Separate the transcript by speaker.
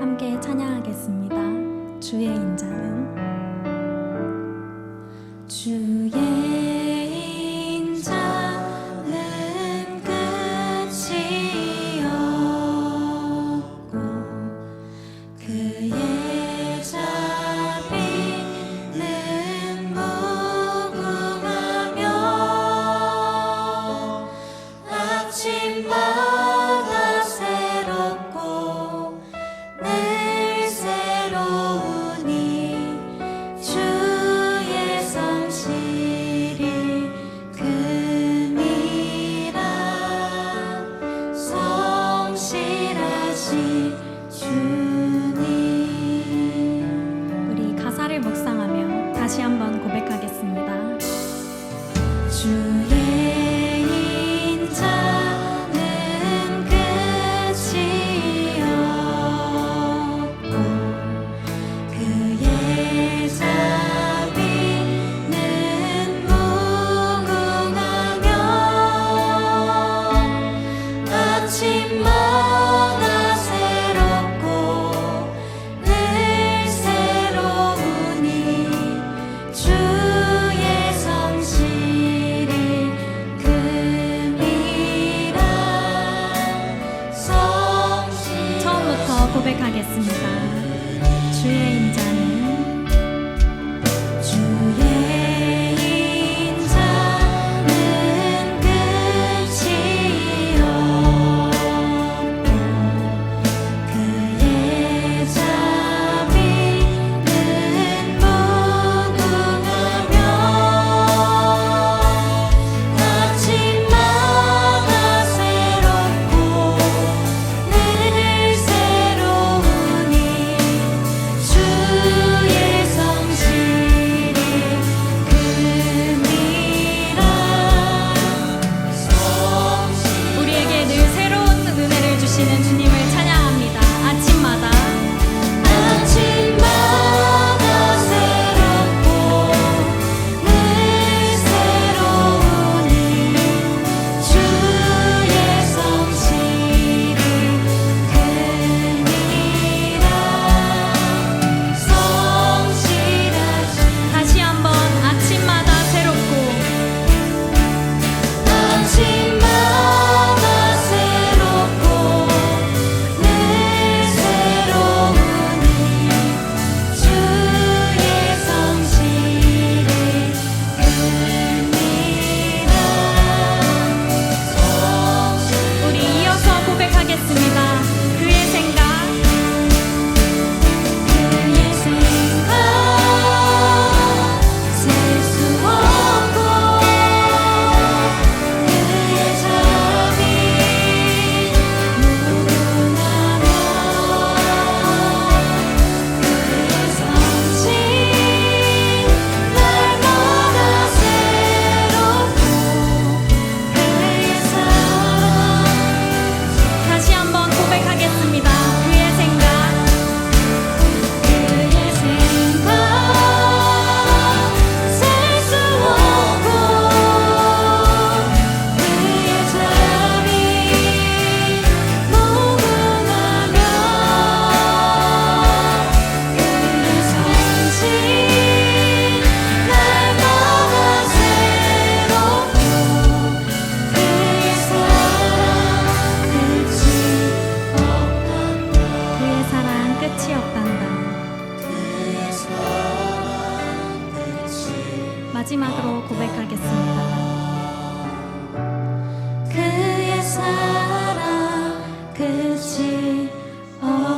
Speaker 1: 함께 찬양하겠습니다. 주의 인자는 주 几句 선택하겠습니다. 마음으로 고백하겠습니다. 그의 사랑 끝이 없